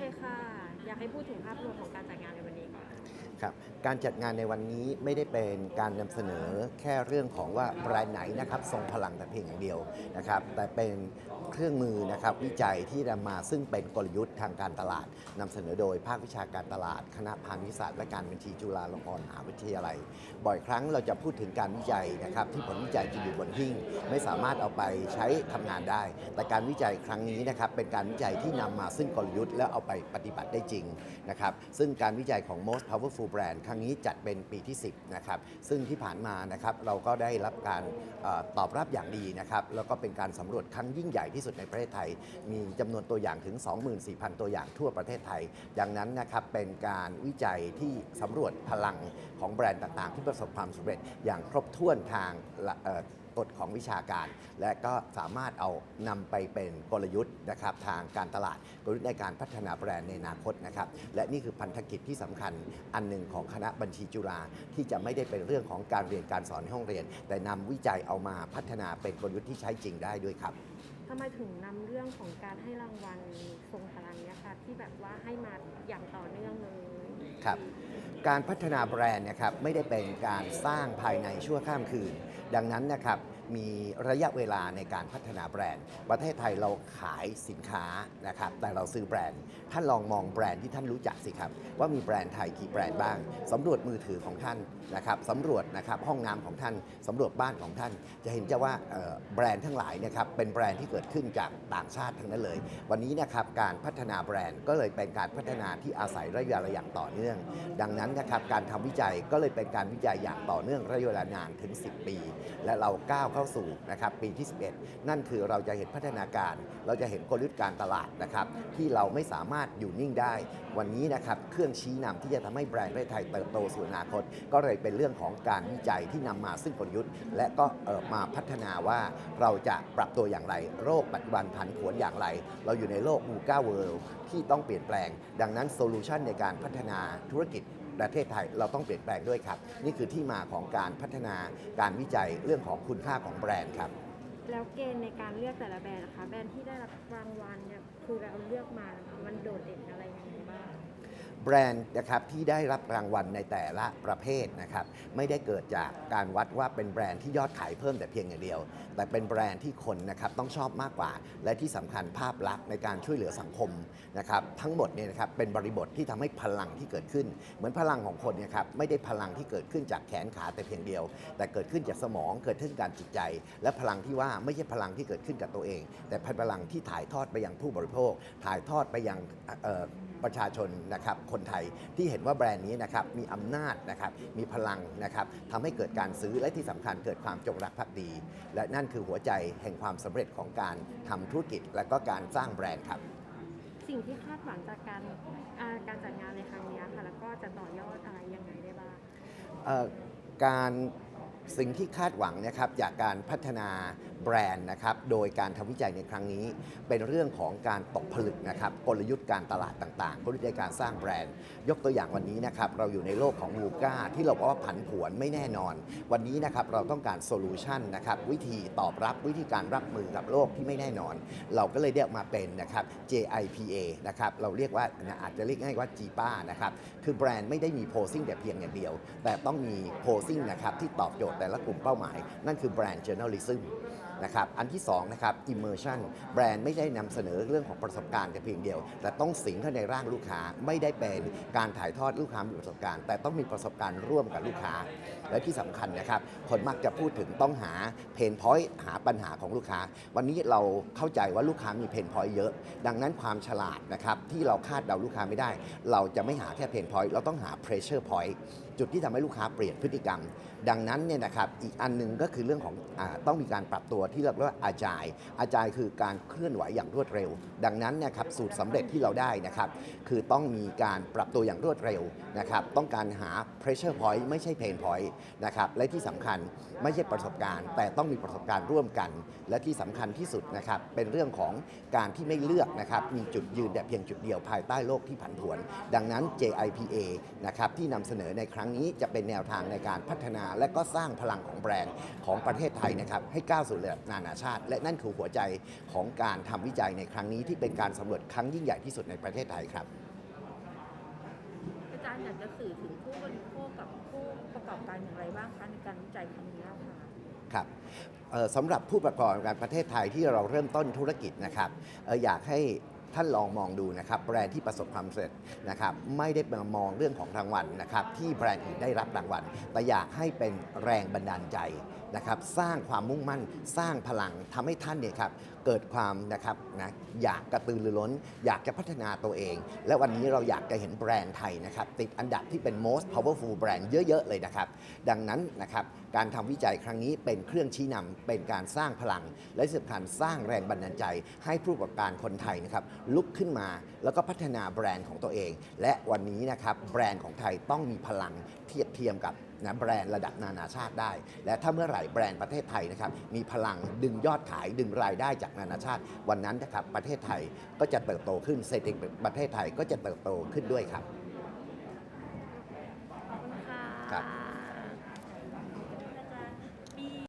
ให้พูดถึงภาพรวมของการจัดงานในวันนี้ก่อนครับการจัดงานในวันนี้ไม่ได้เป็นการนำเสนอแค่เรื่องของว่าแบรนด์ไหนนะครับทรงพลังแต่เพียงอย่างเดียวนะครับ แต่เป็น เครื่องมือนะครับวิจัยที่นำมาซึ่งเป็นกลยุทธ์ทางการตลาดนำเสนอโดยภาควิชาการตลาด คณะพาณิชยศาสตร์และการบัญชีจุฬาลงกรณ์มหาวิทยาลัย บ่อยครั้งเราจะพูดถึงการวิจัยนะครับที่ผลวิจัยจะอยู่บนหิ้งไม่สามารถเอาไปใช้ทำงานได้ แต่การวิจัยครั้งนี้นะครับเป็นการวิจัยที่นำมาซึ่งกลยุทธ์แล้วเอาไปปฏิบัติได้จริงนะครับซึ่งการวิจัยของ most powerful brand ครั้งนี้จัดเป็นปีที่ 10นะครับซึ่งที่ผ่านมานะครับเราก็ได้รับการอตอบรับอย่างดีนะครับแล้วก็เป็นการสำรวจครั้งยิ่งใหญ่ที่สุดในประเทศไทย มีจำนวนตัวอย่างถึง 24,000 ตัวอย่างทั่วประเทศไทย ดังนั้นนะครับเป็นการวิจัยที่สำรวจพลังของแบรนด์ต่างๆ ที่ประสบความสำเร็จอย่างครบถ้วนทางกฎของวิชาการ และก็สามารถเอานำไปเป็นกลยุทธ์นะครับทางการตลาดกลยุทธ์ในการพัฒนาแบรนด์ในอนาคตนะครับและนี่คือพันธกิจที่สำคัญอันหนึ่งของคณะบัญชีจุฬาที่จะไม่ได้เป็นเรื่องของการเรียนการสอนในห้องเรียน แต่นำวิจัยเอามาพัฒนาเป็นกลยุทธ์ที่ใช้จริงได้ด้วยครับ ทำไมถึงนำเรื่องของการให้รางวัลทรงพลังเนี่ยค่ะที่แบบว่าให้มาอย่างต่อเนื่องเลยครับการพัฒนาแบรนด์นะครับไม่ได้เป็นการสร้างภายในชั่วข้ามคืน ดังนั้นนะครับ มีระยะเวลาในการพัฒนาแบรนด์ ประเทศไทยเราขายสินค้านะครับแต่เราซื้อแบรนด์ ท่านลองมองแบรนด์ที่ท่านรู้จักสิครับ ว่ามีแบรนด์ไทยกี่แบรนด์บ้างสำรวจมือถือของท่านนะครับสำรวจนะครับห้องน้ำของท่านสำรวจบ้านของท่าน จะเห็นจะว่าแบรนด์ทั้งหลายนะครับเป็นแบรนด์ที่เกิดขึ้นจากต่างชาติทั้งนั้นเลย วันนี้นะครับการพัฒนาแบรนด์ก็เลยเป็นการพัฒนาที่อาศัยระยะเวลาอย่างต่อเนื่อง ดังนั้นนะครับการทำวิจัยก็เลยเป็นการวิจัยอย่างต่อเนื่องระยะเวลานานถึง 10 ปี และเราก้าวเข้าาสู่นะครับปีที่ 11 นั่นคือเราจะเห็นพัฒนาการ เราจะเห็นกลยุทธ์การตลาดนะครับที่เราไม่สามารถอยู่นิ่งได้ วันนี้นะครับเครื่องชี้นำที่จะทำให้แบรนด์ประเทศไทยเติบโตสู่อนาคต ก็เลยเป็นเรื่องของการวิจัยที่นำมาซึ่งกลยุทธ์ และก็มาพัฒนาว่าเราจะปรับตัวอย่างไร โรคปัจจุบันผันผวนอย่างไร เราอยู่ในโลกมูก้าเวิลด์ที่ต้องเปลี่ยนแปลง ดังนั้นโซลูชันในการพัฒนาธุรกิจ ประเทศไทยเราต้องเปลี่ยนแปลงด้วยครับ นี่คือที่มาของการพัฒนาการวิจัยเรื่องของคุณค่าของแบรนด์ครับ แล้วเกณฑ์ในการเลือกแต่ละแบรนด์นะคะแบรนด์ที่ได้รับรางวัลเนี่ยคือเราเลือกมานะคะมันโดดเด่นอะไรยังไงบ้าง แบรนด์นะครับที่ได้รับรางวัลในแต่ละประเภทนะครับไม่ได้เกิดจากการวัดว่าเป็นแบรนด์ที่ยอดขายเพิ่มแต่เพียงอย่างเดียว แต่เป็นแบรนด์ที่คนนะครับต้องชอบมากกว่า และที่สำคัญภาพลักษณ์ในการช่วยเหลือสังคมนะครับทั้งหมดเนี่ยนะครับเป็นบริบทที่ทำให้พลังที่เกิดขึ้น เหมือนพลังของคนเนี่ยครับไม่ได้พลังที่เกิดขึ้นจากแขนขาแต่เพียงเดียว แต่เกิดขึ้นจากสมองเกิดขึ้นการจิตใจ และพลังที่ว่าไม่ใช่พลังที่เกิดขึ้นกับตัวเอง แต่พลังที่ถ่ายทอดไปยังผู้บริโภค ถ่ายทอดไปยังเอ่อ ประชาชนนะครับคนไทยที่เห็นว่าแบรนด์นี้นะครับมีอำนาจนะครับมีพลังนะครับทำให้เกิดการซื้อและที่สำคัญเกิดความจงรักภักดี และนั่นคือหัวใจแห่งความสำเร็จของการทำธุรกิจ และก็การสร้างแบรนด์ครับ สิ่งที่คาดหวังจากการอ่าการจัดงานในครั้งนี้ค่ะแล้วก็จะต่อยอดอะไรยังไงได้บ้างเอ่อการ สิ่งที่คาดหวังนะครับจากการพัฒนาแบรนด์นะครับโดยการทำวิจัยในครั้งนี้ เป็นเรื่องของการตกผลึกนะครับกลยุทธ์การตลาดต่างๆกลยุทธ์ในการสร้างแบรนด์ ยกตัวอย่างวันนี้นะครับเราอยู่ในโลกของมูก้าที่เราบอกว่าผันผวนไม่แน่นอน วันนี้นะครับเราต้องการโซลูชันนะครับวิธีตอบรับวิธีการรับมือกับโลกที่ไม่แน่นอน เราก็เลยเรียกมาเป็นนะครับ JIPA นะครับเราเรียกว่าอาจจะเรียกง่ายว่า JIPA นะครับคือแบรนด์ไม่ได้มีโพสซิ่งแต่เพียงอย่างเดียว แต่ต้องมีโพสซิ่งนะครับที่ตอบโจทย์แต่ละกลุ่มเป้าหมาย นั่นคือแบรนด์ journalism นะครับ อันที่2นะครับ immersion แบรนด์ไม่ได้นำเสนอเรื่องของประสบการณ์แต่เพียงเดียว แต่ต้องสิงเข้าในร่างลูกค้าไม่ได้เป็นการถ่ายทอดลูกค้ามีประสบการณ์ แต่ต้องมีประสบการณ์ร่วมกับลูกค้า และที่สำคัญนะครับ คนมักจะพูดถึงต้องหาเพนพอยต์หาปัญหาของลูกค้า วันนี้เราเข้าใจว่าลูกค้ามีเพนพอยต์เยอะ ดังนั้นความฉลาดนะครับที่เราคาดเดาลูกค้าไม่ได้ เราจะไม่หาแค่เพนพอยต์เราต้องหา pressure point จุดที่ทำให้ลูกค้าเปลี่ยนพฤติกรรม ดังนั้นเนี่ยนะครับอีกอันหนึงก็คือเรื่องของอต้องมีการปรับตัวที่เรียกว่าอาจายอาจายคือการเคลื่อนไหวอย่างรวดเร็ว ดังนั้นเนะครับสูตรสำเร็จที่เราได้นะครับคือต้องมีการปรับตัวอย่างรวดเร็วนะครับต้องการหา pressure point ไม่ใช่ pain point นะครับและที่สำคัญไม่ใช่ประสบการณ์ แต่ต้องมีประสบการณ์ร่วมกัน และที่สำคัญที่สุดนะครับเป็นเรื่องของการที่ไม่เลือกนะครับมีจุดยืนแต่เพียงจุดเดียวภายใต้โลกที่ผันผวน ดังนั้น JIPA นะครับที่นำเสนอในครั้งนี้จะเป็นแนวทางในการพัฒนาและก็สร้างพลังของแบรนด์ของประเทศไทยนะครับให้ก้าวสู่ระดับนานาชาติ และนั่นคือหัวใจของการทำวิจัยในครั้งนี้ที่เป็นการสำรวจครั้งยิ่งใหญ่ที่สุดในประเทศไทยครับอยากจะสื่อถึงผู้บริโภคกับผู้ประกอบการอย่างไรบ้างคะในการวิจัยครั้งนี้ค่ะครับเอ่อสำหรับผู้ประกอบการประเทศไทยที่เราเริ่มต้นธุรกิจนะครับเอ่ออยากให้ ท่านลองมองดูนะครับแบรนด์ที่ประสบความสำเร็จนะครับไม่ได้มามองเรื่องของรางวัลนะครับที่แบรนด์อื่นได้รับรางวัล แต่อยากให้เป็นแรงบันดาลใจนะครับสร้างความมุ่งมั่นสร้างพลังทำให้ท่านเนี่ยครับเกิดความนะครับนะอยากกระตือรือร้น อยากจะพัฒนาตัวเอง และวันนี้เราอยากจะเห็นแบรนด์ไทยนะครับติดอันดับที่เป็น most powerful brand เยอะๆ เลยนะครับ ดังนั้นนะครับการทำวิจัยครั้งนี้เป็นเครื่องชี้นำเป็นการสร้างพลัง และสำคัญสร้างแรงบันดาลใจ ให้ผู้ประกอบการคนไทยนะครับลุกขึ้นมา แล้วก็พัฒนาแบรนด์ของตัวเอง และวันนี้นะครับแบรนด์ของไทยต้องมีพลังเทียบเทียมกับนะแบรนด์ระดับนานาชาติได้ และถ้าเมื่อไหร่แบรนด์ประเทศไทยนะครับมีพลังดึงยอดขายดึงรายได้จากนานาชาติ วันนั้นนะครับประเทศไทยก็จะเติบโตขึ้นเศรษฐกิจประเทศไทยก็จะเติบโตขึ้นด้วยครับ